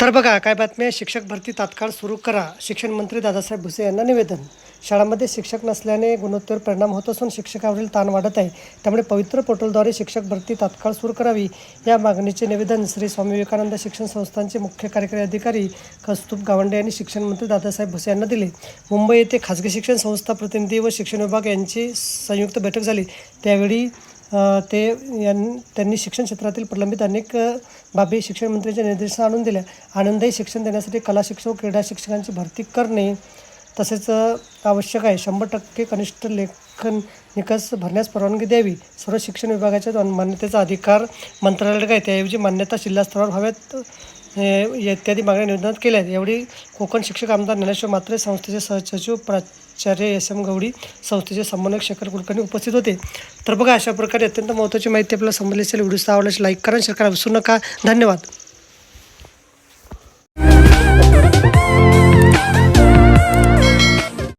तर बघा काय बातमी आहे? शिक्षक भरती तात्काळ सुरू करा. शिक्षण मंत्री दादासाहेब भुसे यांना निवेदन. शाळांमध्ये शिक्षक नसल्याने गुणोत्तर परिणाम होत असून शिक्षकावरील ताण वाढत आहे. त्यामुळे पवित्र पोर्टलद्वारे शिक्षक भरती तात्काळ सुरू करावी. या मागणीचे निवेदन श्री स्वामी विवेकानंद शिक्षण संस्थांचे मुख्य कार्यकारी अधिकारी कौस्तुभ गावंडे यांनी शिक्षण मंत्री दादासाहेब भुसे यांना दिले. मुंबई येथे खाजगी शिक्षण संस्था प्रतिनिधी व शिक्षण विभाग यांची संयुक्त बैठक झाली. त्यावेळी ते यां त्यांनी शिक्षण क्षेत्रातील प्रलंबित अनेक बाबी शिक्षण मंत्र्यांच्या निर्देशात आणून दिल्या. आनंददायी शिक्षण देण्यासाठी कला शिक्षक व क्रीडा शिक्षकांची भरती करणे तसेच आवश्यक आहे. शंभर टक्के कनिष्ठ लेखन निकष भरण्यास परवानगी द्यावी. सर्व शिक्षण विभागाच्या मान्यतेचा अधिकार मंत्रालयाकडे आहे. त्याऐवजी मान्यता जिल्हा स्तरावर व्हाव्यात. हे इत्यादी मागण्या निवेदनात केल्या आहेत यावेळी कोकण शिक्षक आमदार ज्ञानेश्वर मात्रे संस्थेचे सहसचिव प्राचार्य एस एम गवडी संस्थेचे समन्वयक शेखर कुलकर्णी उपस्थित होते. तर बघा अशा प्रकारे अत्यंत महत्त्वाची माहिती आपल्याला समजली असेल व्हिडिओ आवडल्यास लाईक करा शेअर करा. विसरू नका. धन्यवाद.